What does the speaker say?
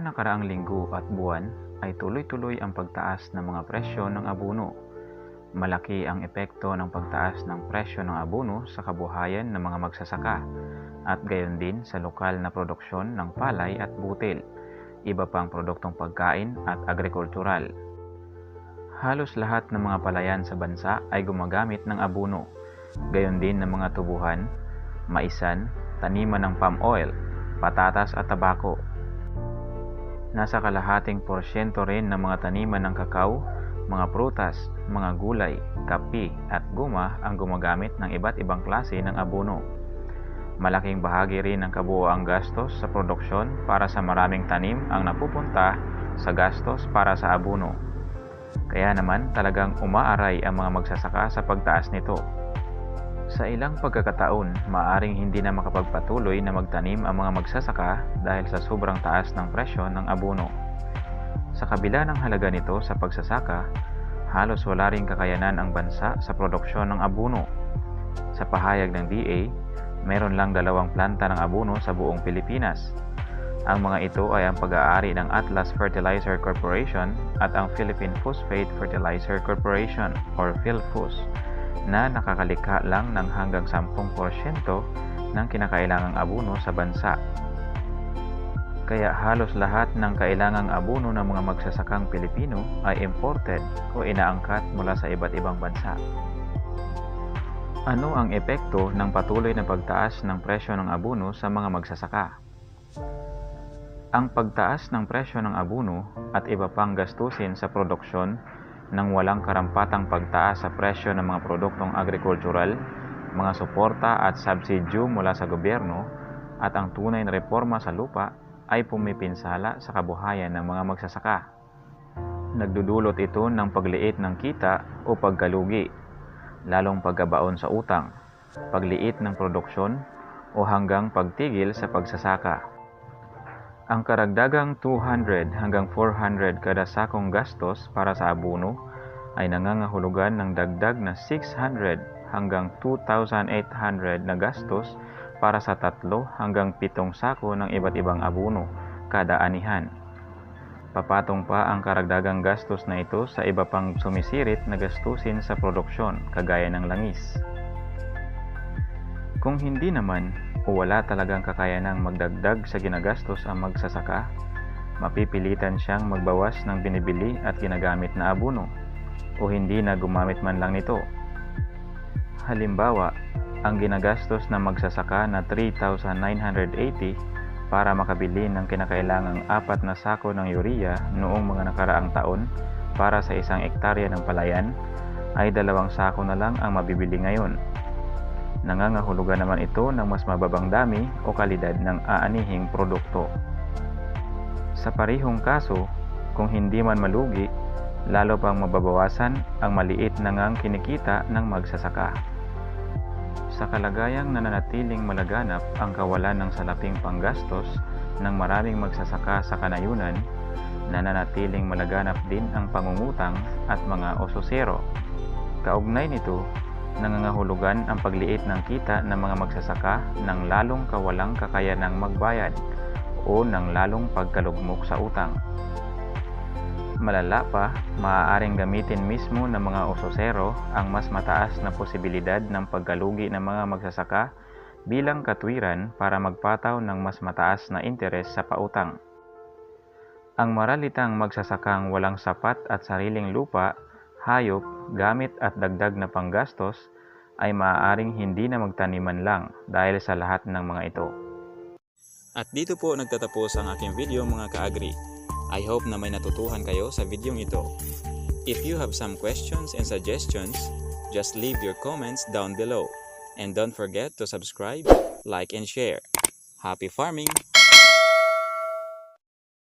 Mga nakaraang linggo at buwan ay tuloy-tuloy ang pagtaas ng mga presyo ng abono. Malaki ang epekto ng pagtaas ng presyo ng abono sa kabuhayan ng mga magsasaka at gayon din sa lokal na produksyon ng palay at butil, iba pang produktong pagkain at agrikultural. Halos lahat ng mga palayan sa bansa ay gumagamit ng abono, gayon din ng mga tubuhan, maisan, taniman ng palm oil, patatas at tabako. Nasa kalahating porsyento rin ng mga taniman ng kakao, mga prutas, mga gulay, kapi at guma ang gumagamit ng iba't ibang klase ng abono. Malaking bahagi rin ng kabuoang gastos sa produksyon para sa maraming tanim ang napupunta sa gastos para sa abono. Kaya naman talagang umaaray ang mga magsasaka sa pagtaas nito. Sa ilang pagkakataon, maaring hindi na makapagpatuloy na magtanim ang mga magsasaka dahil sa sobrang taas ng presyo ng abono. Sa kabila ng halaga nito sa pagsasaka, halos wala ring kakayanan ang bansa sa produksyon ng abono. Sa pahayag ng DA, meron lang dalawang planta ng abono sa buong Pilipinas. Ang mga ito ay ang pag-aari ng Atlas Fertilizer Corporation at ang Philippine Phosphate Fertilizer Corporation or PhilPhus na nakakalikha lang ng hanggang 10% ng kinakailangang abono sa bansa. Kaya halos lahat ng kailangang abono ng mga magsasakang Pilipino ay imported o inaangkat mula sa iba't ibang bansa. Ano ang epekto ng patuloy na pagtaas ng presyo ng abono sa mga magsasaka? Ang pagtaas ng presyo ng abono at iba pang gastusin sa produksyon ng walang karampatang pagtaas sa presyo ng mga produktong agrikultural, mga suporta at subsidyo mula sa gobyerno, at ang tunay na reforma sa lupa ay pumipinsala sa kabuhayan ng mga magsasaka. Nagdudulot ito ng pagliit ng kita o pagkalugi, lalong pagkabaon sa utang, pagliit ng produksyon o hanggang pagtigil sa pagsasaka. Ang karagdagang 200 hanggang 400 kada sakong gastos para sa abono ay nangangahulugan ng dagdag na 600 hanggang 2,800 na gastos para sa tatlo hanggang pitong sako ng iba't ibang abono kada anihan. Papatong pa ang karagdagang gastos na ito sa iba pang sumisirit na gastusin sa produksyon kagaya ng langis. Kung hindi naman o wala talagang kakayanang magdagdag sa ginagastos ang magsasaka, mapipilitan siyang magbawas ng binibili at ginagamit na abono o hindi na gumamit man lang nito. Halimbawa, ang ginagastos ng magsasaka na 3,980 para makabili ng kinakailangang apat na sako ng urea noong mga nakaraang taon para sa isang ektarya ng palayan ay dalawang sako na lang ang mabibili ngayon nangangahulugan naman ito ng mas mababang dami o kalidad ng aanihing produkto. Sa parihong kaso, kung hindi man malugi, lalo pang mababawasan ang maliit na ngang kinikita ng magsasaka. Sa kalagayang nananatiling malaganap ang kawalan ng salaping panggastos ng maraming magsasaka sa kanayunan, nananatiling malaganap din ang pangungutang at mga ososero. Kaugnay nito, nangangahulugan ang pagliit ng kita ng mga magsasaka ng lalong kawalang kakayanang magbayad o ng lalong pagkalugmok sa utang. Malala pa, maaaring gamitin mismo ng mga ososero ang mas mataas na posibilidad ng pagkalugi ng mga magsasaka bilang katwiran para magpataw ng mas mataas na interes sa pautang. Ang maralitang magsasakang walang sapat at sariling lupa hayop, gamit at dagdag na panggastos ay maaaring hindi na magtaniman lang dahil sa lahat ng mga ito. At dito po nagtatapos ang aking video mga ka-agri. I hope na may natutuhan kayo sa videong ito. If you have some questions and suggestions, just leave your comments down below. And don't forget to subscribe, like, and share. Happy farming!